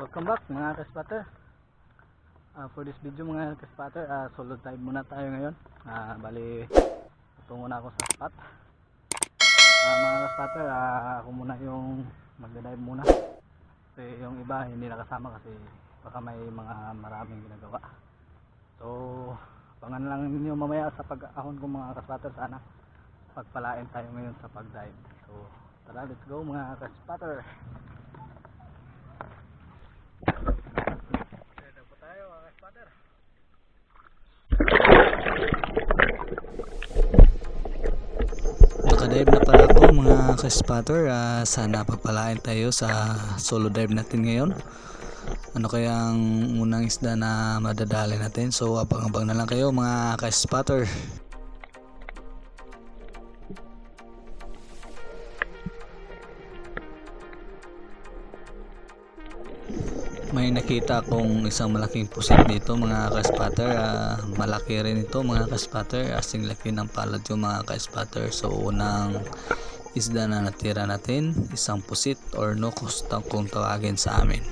mga kaspatter Ah, for this video mga kaspatter ah, solo dive muna tayo ngayon. Ah, bali tungo na ako sa spot. Ah, mga kaspatter ah, ako muna yung magda-dive muna. Kasi yung iba hindi nakasama kasi baka may mga maraming ginagawa. So abangan lang ninyo mamaya sa pag-ahon ko mga kaspatter sana pagpalain tayo ngayon sa pag-dive. So tara let's go mga kaspatter Dito po kaspatter Nakadive na pala ako mga ka-spotter. Ah, sana pagpalain tayo sa solo dive natin ngayon. Ano kaya ang unang isda na madadali natin? So abang-abang na lang kayo mga ka-spotter. May nakita akong isang malaking pusit dito mga ka-spotter. Ah, malaki rin ito mga ka-spotter. Asing laki ng palad yung mga ka-spotter. So unang isda na natira natin, isang pusit or no kustang kung tawagin sa amin.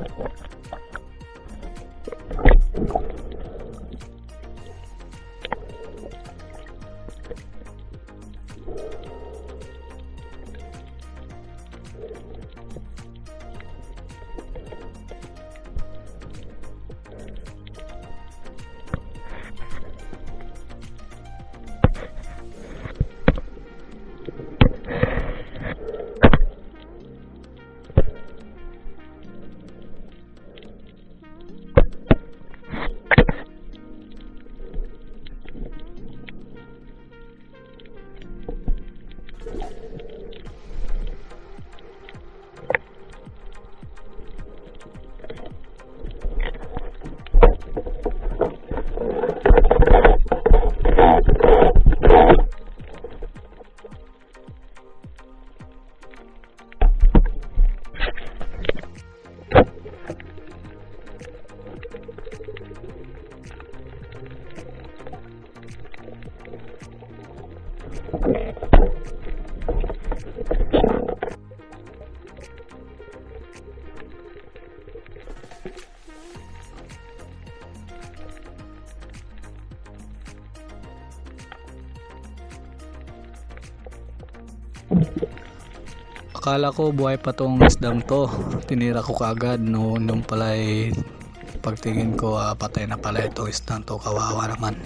Okay. Akala ko buhay pa tong isdang to. Tinira ko kaagad no nung pala ay pagtingin ko ah, patay na pala itong isdang to. Kawawa naman.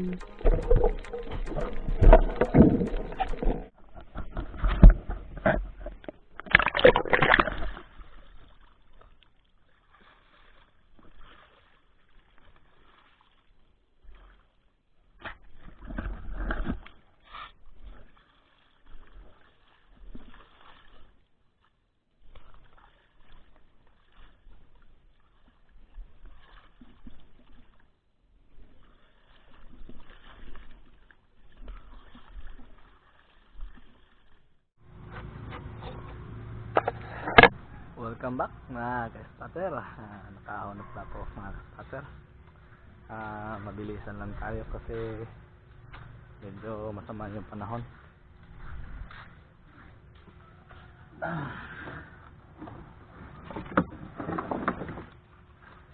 um, Welcome back mga ka-spotter. Ah, nakahunap na po mga ka-spotter. Ah, mabilisan lang tayo kasi medyo masama yung panahon. Ah.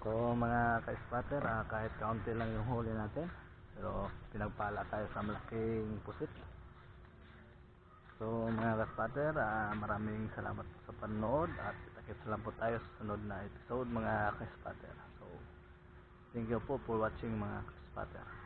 So mga ka-spotter, ah, kahit kaunti lang yung huli natin, pero pinagpala tayo sa malaking pusit. So mga ka-spotter, ah, maraming salamat sa panonood at kita lang po tayo sa sunod na episode mga ka-spotter. So thank you po for watching mga ka-spotter.